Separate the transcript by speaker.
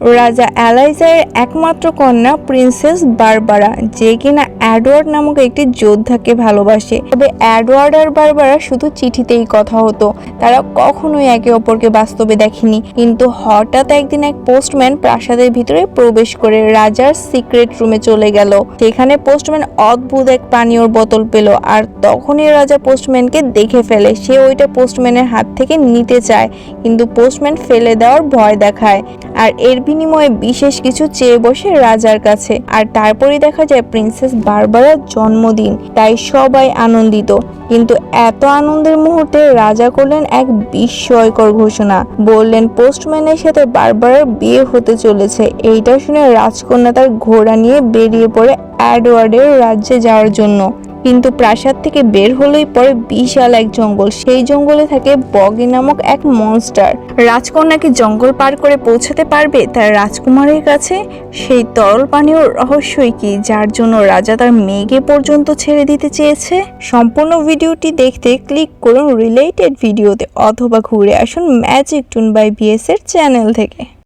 Speaker 1: রাজা অ্যালাইজার একমাত্র কন্যা প্রিন্সেস বারবারা, যে কিনা অ্যাডওয়ার্ড নামক একটি যোদ্ধাকে ভালোবাসে। তবে অ্যাডওয়ার্ড আর বারবারা শুধু চিঠিতেই কথা হতো। তারা কখনোই একে অপরকে বাস্তবে দেখেনি। কিন্তু হঠাৎ একদিন এক পোস্টম্যান প্রাসাদের ভিতরে প্রবেশ করে রাজার সিক্রেট রুমে চলে গেল। সেখানে পোস্টম্যান অদ্ভুত এক পানীয়র বোতল পেল আর তখনই রাজা পোস্টম্যানকে দেখে ফেলে। সে ওইটা পোস্টম্যানের হাত থেকে নিতে চায়, কিন্তু পোস্টম্যান ফেলে দেওয়ার ভয় দেখায়। আর এর বিনিময়ে বিশেষ কিছু চেয়ে বসে রাজার কাছে। আর তারপরে দেখা যায় প্রিন্সেস বারবারার জন্মদিন, তাই সবাই আনন্দিত। কিন্তু এত আনন্দের মুহূর্তে রাজা করলেন এক বিস্ময়কর ঘোষণা। বললেন, পোস্টম্যানের সাথে বারবারার বিয়ে হতে চলেছে। এইটা শুনে রাজকন্যা তার ঘোড়া নিয়ে বেরিয়ে পড়ে অ্যাডওয়ার্ডের রাজ্যে যাওয়ার জন্য। কিন্তু প্রাসাদ থেকে বের হলেই পরে বিশাল এক জঙ্গল। সেই জঙ্গলে থাকে বগি নামক এক মনস্টার রাজকন্যা কি জঙ্গল পার করে পৌঁছাতে পারবে তার রাজকুমারের কাছে? সেই তরল পানীয় রহস্যই কি, যার জন্য রাজা তার মেয়েকে পর্যন্ত ছেড়ে দিতে চেয়েছে? সম্পূর্ণ ভিডিওটি দেখতে ক্লিক করুন রিলেটেড ভিডিওতে, অথবা ঘুরে আসুন ম্যাজিক টুন বাই বিএস এর চ্যানেল থেকে।